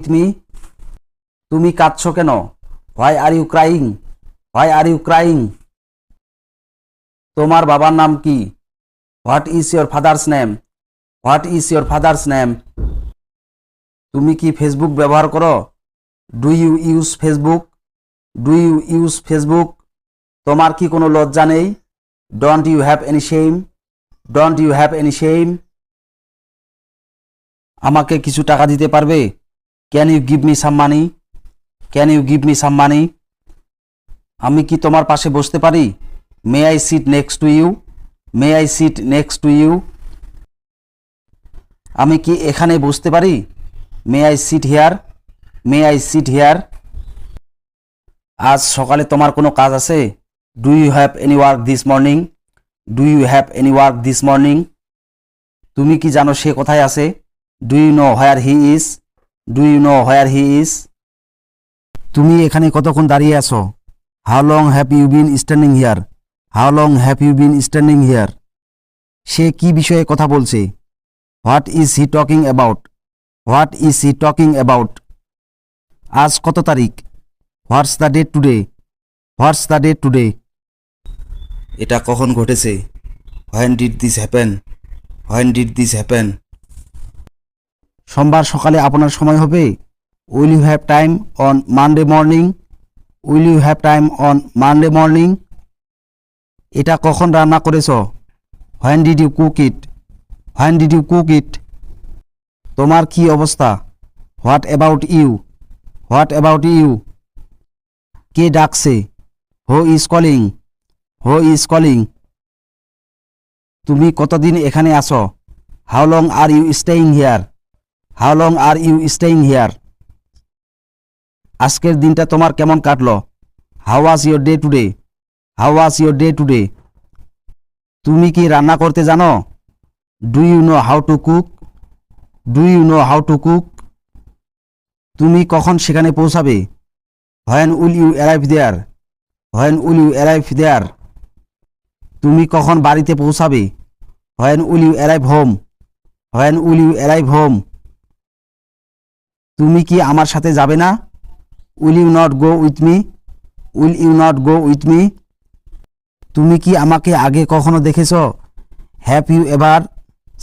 তুমি তুমি কাঁদছো কেন? Why are you crying why are you crying তোমার বাবার নাম কি? What is your father's name what is your father's name তুমি কি ফেসবুক ব্যবহার করো? Do you use Facebook do you use Facebook তোমার কি কোনো লজ্জা নেই? Don't you have any shame don't you have any shame আমাকে কিছু টাকা দিতে পারবে? Can you give me some money can you give me some money আমি কি তোমার পাশে বসতে পারি? May I sit next to you may I sit next to you আমি কি এখানে বসতে পারি? May I sit here may I sit here আজ সকালে তোমার কোনো কাজ আছে? Do you have any work this morning do you have any work this morning তুমি কি জানো সে কোথায় আছে? Do you know where he is do you know where he is তুমি এখানে কতক্ষণ দাঁড়িয়ে আছো? How long have you been standing here how long have you been standing here সে কি বিষয়ে কথা বলছে? What is he talking about what is he talking about আজ কত তারিখ? What's the date today what's the date today এটা কখন ঘটেছে? When did this happen when did this happen সোমবার সকালে আপনার সময় হবে। Will you have time on Monday morning will you have time on Monday morning এটা কখন রান্না করেছ? When did you cook it when did you cook it তোমার কি অবস্থা? What about you what about you কে ডাকছে? Who is calling who is calling তুমি কতদিন এখানে আসো how long are you staying here how long are you staying here আজকের দিনটা তোমার কেমন কাটলো? How was your day today how was your day today তুমি কি রান্না করতে জানো? Do you know how to cook do you know how to cook তুমি কখন সেখানে পৌঁছাবে? When will you arrive there when will you arrive there তুমি কখন বাড়িতে পৌঁছাবে? When will you arrive home when will you arrive home তুমি কি আমার সাথে যাবে না? Will you not go with me will you not go with me তুমি কি আমাকে আগে কখনো দেখেছ? Have you ever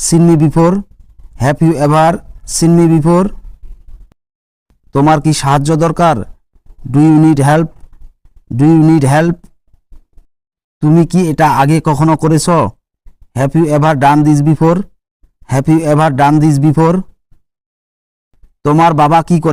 seen me before have you ever seen me before তোমার কি সাহায্য দরকার? Do you need help do you need help তুমি কি এটা আগে কখনো করেছ? Have you ever done this before have you ever done this before তোমার বাবা কি করে